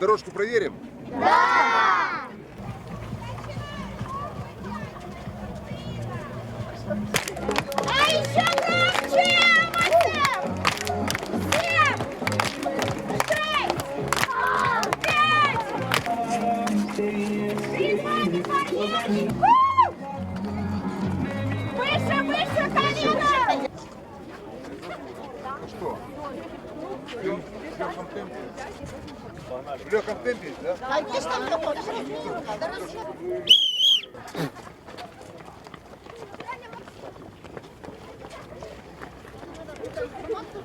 Дорожку проверим? А Что? В легком темпе? В легком темпе, да?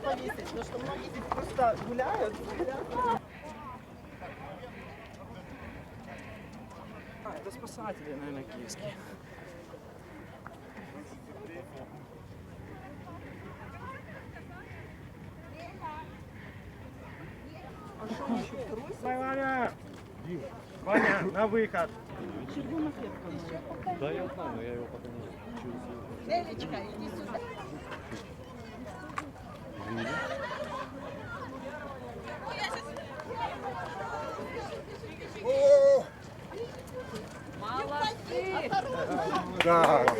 повесить, потому что многие здесь просто гуляют. А, это спасатели, наверное, киевские. Давай, Ваня! Ваня, на выход! Элечка, иди сюда. Так.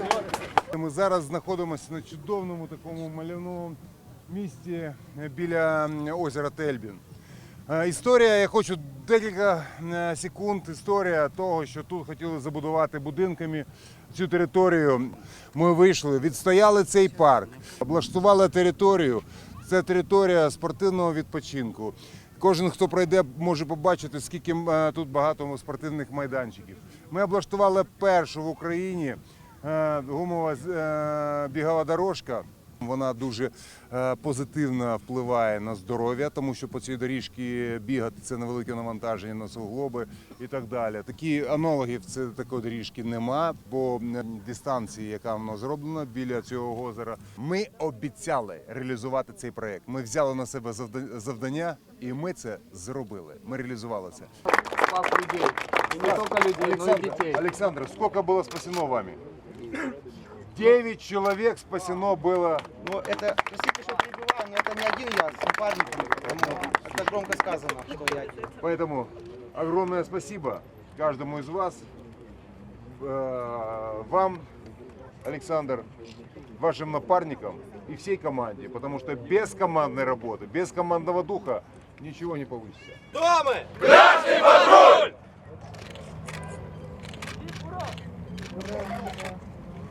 Ми зараз знаходимося на чудовному такому мальовному місті біля озера Тельбін. Е, Історія, я хочу декілька е, секунд. Історія того, що тут хотіли забудувати будинками цю територію. Ми вийшли, відстояли цей парк, облаштували територію. Це територія спортивного відпочинку. Кожен, хто пройде, може побачити, скільки е, тут багато спортивних майданчиків. Ми облаштували першу в Україні гумова бігова дорожка. Вона дуже е, позитивно впливає на здоров'я, тому що по цій доріжці бігати це невелике навантаження на суглоби і так далі. Такі аналогів це такої доріжки нема м, дистанції, яка вона зроблена біля цього озера. Ми обіцяли реалізувати цей проект. Ми взяли на себе завдання, і ми це зробили. Ми реалізували це. спас людей. И не только людей, но и детей. Александр, сколько было спасено вами? Девять человек спасено было. Ну, это, простите, что перебиваю, но это не один я, с напарниками, поэтому это громко сказано, что я один. Поэтому огромное спасибо каждому из вас, э, вам, Александр, вашим напарникам и всей команде, потому что без командной работы, без командного духа ничего не получится. Кто мы?